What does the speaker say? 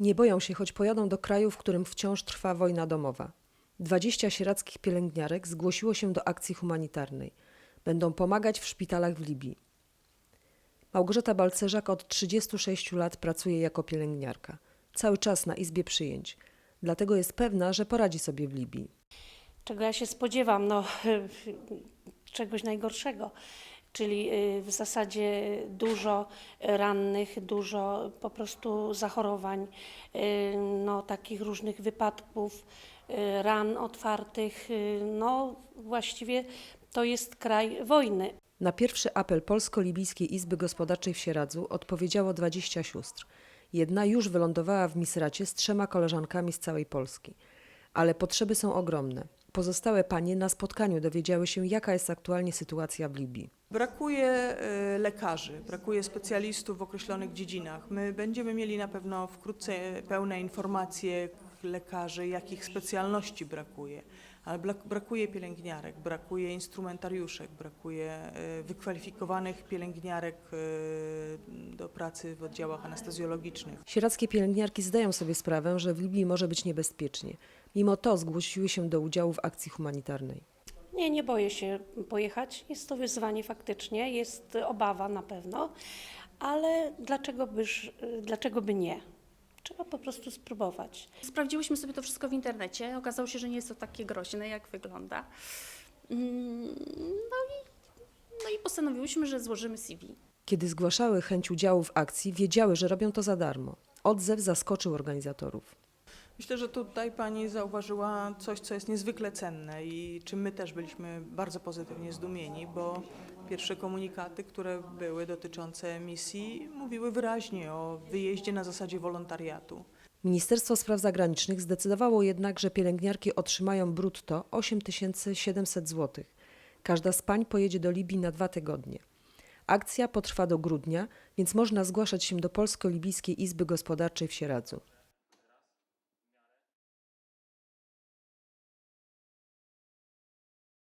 Nie boją się, choć pojadą do kraju, w którym wciąż trwa wojna domowa. 20 sierackich pielęgniarek zgłosiło się do akcji humanitarnej. Będą pomagać w szpitalach w Libii. Małgorzata Balcerzak od 36 lat pracuje jako pielęgniarka. Cały czas na izbie przyjęć. Dlatego jest pewna, że poradzi sobie w Libii. czego ja się spodziewam, no czegoś najgorszego. Czyli y, w zasadzie dużo rannych, dużo po prostu zachorowań, y, no, takich różnych wypadków, y, ran otwartych. No właściwie to jest kraj wojny. Na pierwszy apel Polsko-Libijskiej Izby Gospodarczej w Sieradzu odpowiedziało 20 sióstr. Jedna już wylądowała w Misracie z trzema koleżankami z całej Polski. Ale potrzeby są ogromne. Pozostałe panie na spotkaniu dowiedziały się, jaka jest aktualnie sytuacja w Libii. Brakuje e, lekarzy, brakuje specjalistów w określonych dziedzinach. My będziemy mieli na pewno wkrótce pełne informacje lekarzy, jakich specjalności brakuje. Ale brak- brakuje pielęgniarek, brakuje instrumentariuszek, brakuje e, wykwalifikowanych pielęgniarek e, do pracy w oddziałach anestezjologicznych. Sieradzkie pielęgniarki zdają sobie sprawę, że w Libii może być niebezpiecznie. Mimo to zgłosiły się do udziału w akcji humanitarnej. Nie, nie boję się pojechać. Jest to wyzwanie faktycznie, jest obawa na pewno, ale dlaczego, byż, dlaczego by nie? Trzeba po prostu spróbować. Sprawdziłyśmy sobie to wszystko w internecie. Okazało się, że nie jest to takie groźne, jak wygląda. Mm, No i, no i postanowiłyśmy, że złożymy CV. Kiedy zgłaszały chęć udziału w akcji, wiedziały, że robią to za darmo. Odzew zaskoczył organizatorów. Myślę, że tutaj pani zauważyła coś, co jest niezwykle cenne i czym my też byliśmy bardzo pozytywnie zdumieni, bo pierwsze komunikaty, które były dotyczące misji, mówiły wyraźnie o wyjeździe na zasadzie wolontariatu. Ministerstwo Spraw Zagranicznych zdecydowało jednak, że pielęgniarki otrzymają brutto 8700 zł. Każda z pań pojedzie do Libii na dwa tygodnie. Akcja potrwa do grudnia, więc można zgłaszać się do Polsko-Libijskiej Izby Gospodarczej w Sieradzu.